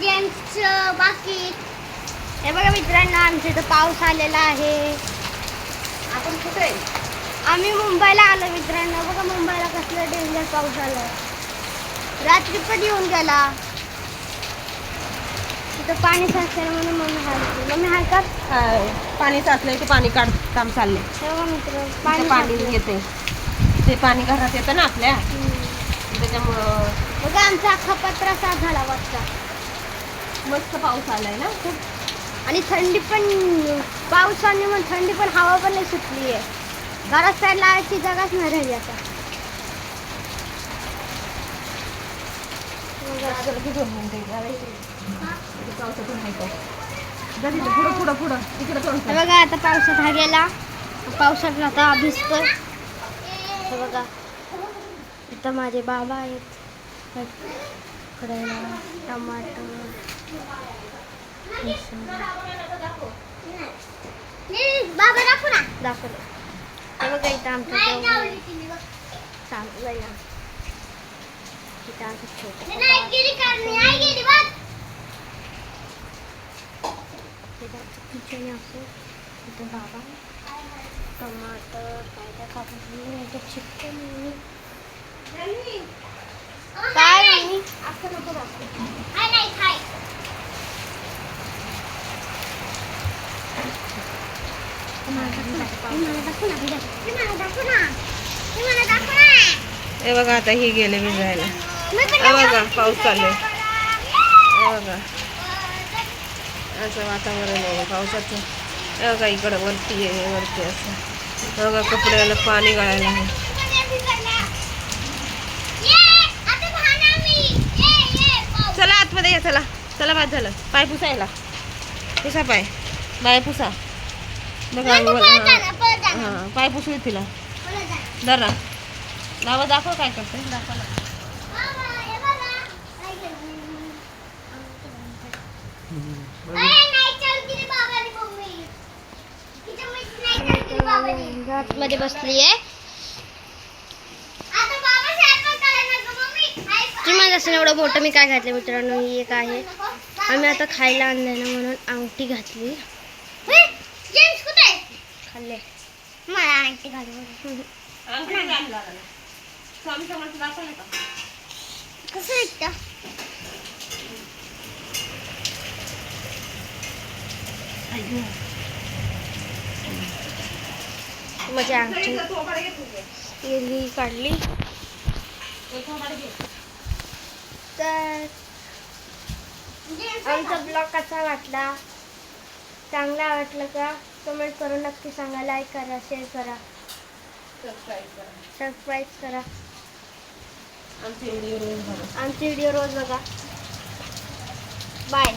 जेंट्सचं बाकी. हे बघा मित्रांनो आमच्या इथं पाऊस आलेला आहे. आपण कुठे आहे? आम्ही मुंबईला आलो मित्रांनो. बघा मुंबईला कसलं डेंजर पाऊस आलाय. रात्री पण येऊन गेला. तिथं पाणी साचलं म्हणून मम्मी हालते. मम्मी हाल कर हाय. पाणी साचलंय ते पाणी काढ काम चाललंय. हे बघा मित्र पाणी पाणी. येते. ते पाणी घरात येतं ना आपल्या. त्याच्यामुळं बघा आमचा अख्खा पत्रा साफ झाला वाजता मस्त पाऊस आलाय ना. खूप आणि थंडी पण पावसाने मग थंडी पण हवा पण नाही सुटली आहे घरात साईड लावायची जागाच नाही राहिली आता. पावसातून नाही का? जा तिथं, पुढं पुढं पुढं. तिकडे तोंड हे कर. बघा आता पावसात हा गेला. पावसात आता भिजतोय. हे बघा. इथं माझे बाबा आहेत. टमाटर. दाखवलं हे बघा इथं आमचं जेवण चांगलं आहे इथं आमचं छोटं इथं आमचं किचन आहे असं इथं बाबा टमाटर काय काय कापून इथं चिकन काय मम्मी असं नको दाखवू. हे बघा आता ही गेले भिजायला. हे बघा पाऊस चालू आहे. हे बघा. असं वातावरण आहे पावसाचं. हे बघा इकडं वरती आहे वरती असं. हे बघा कपड्याला पाणी गळायला आहे. चला आतमध्ये या चला. चला बाद झालं. पाय पुसायला. पुसा पाय. पाय पुसा. हा. हा पाय पुसू तिला. जरा नावं दाखव काय करते दाखव. मध्ये बसली आहे तुम्हाला असं एवढं मोठं मी काय घातलं मित्रांनो? ही एक आहे. आम्ही आता खायला आणलंय ना म्हणून अंगठी घातली. खाल्ले. मला अंगठी घालून? कसं ऐकतं. गेली काढली. तर आमचा ब्लॉग कसा वाटला? चांगला वाटलं का? कमेंट करून नक्की सांगा लाईक करा शेअर करा. Subscribe करा. सबस्क्राईब करा. आमचे व्हिडिओ रोज बघा. आमचे व्हिडिओ रोज बघा. बाय